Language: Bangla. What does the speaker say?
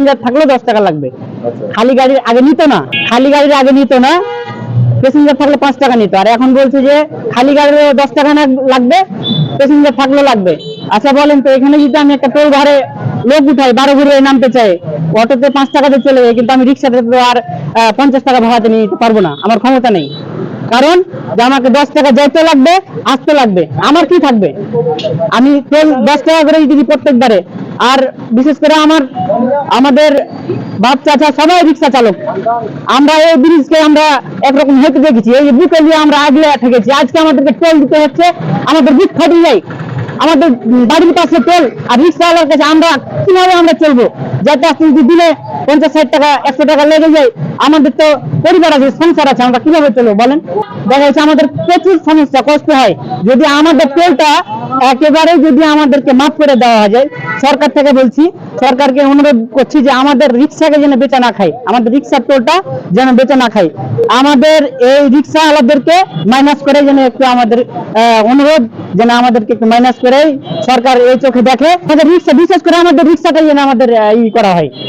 প্যাসেঞ্জার থাকলেও দশ টাকা লাগবে। আচ্ছা। খালি গাড়ির আগে নিত না খালি গাড়ির আগে নিত না প্যাসেঞ্জার থাকলে পাঁচ টাকা নিত। আর এখন বলছে যে খালি গাড়ির দশ টাকা না লাগবে প্যাসেঞ্জার থাকলেও লাগবে। আচ্ছা বলেন তো এখানে যদি আমি একটা টোল ভাড়ে লোক উঠাই বারো ঘুরে নামতে চাই অটোতে পাঁচ টাকাতে চলে যায় কিন্তু আমি রিক্সাতে তো আর পঞ্চাশ টাকা ভাড়াতে নিতে পারব না। আমার ক্ষমতা নেই। কারণ যে আমাকে দশ টাকা যেতে লাগবে আসতে লাগবে। আমার কি থাকবে? আমি টোল দশ টাকা করে দিই প্রত্যেকবারে আর বিশেষ করে আমার, আমাদের বাপ চাচা সবাই রিক্সা চালক। আমরা এই ব্রিজকে আমরা একরকম হতে দেখেছি। এই বুকে নিয়ে আমরা আগলে ঠেকেছি। আজকে আমাদেরকে টোল দিতে হচ্ছে। আমাদের বুক ফাটিয়ে যায় আমাদের বাড়ির পাশে টোল আর রিক্সাওয়ালার কাছে আমরা কীভাবে আমরা চলবো? যাতে আপনি যদি দিনে পঞ্চাশ ষাট টাকা একশো টাকা লেগে যায় আমাদের তো পরিবার আছে সংসার আছে আমরা কীভাবে চলবো বলেন? দেখা যাচ্ছে আমাদের প্রচুর সমস্যা কষ্ট হয়। যদি আমাদের টোলটা একেবারে যদি আমাদেরকে মাফ করে দেওয়া যায় সরকার থেকে বলছি সরকারকে অনুরোধ করছি যে আমাদের রিক্সাকে যেন বেচা না খায় আমাদের রিক্সার টোলটা যেন বেচা না খায়। আমাদের এই রিক্সা আলাদেরকে মাইনাস করে যেন একটু আমাদের অনুরোধ যেন আমাদেরকে একটু মাইনাস করে সরকার এই চোখে দেখে। আমাদের রিক্সা বিশেষ করে আমাদের রিক্সাটাই যেন আমাদের আহ, ই করা হয়।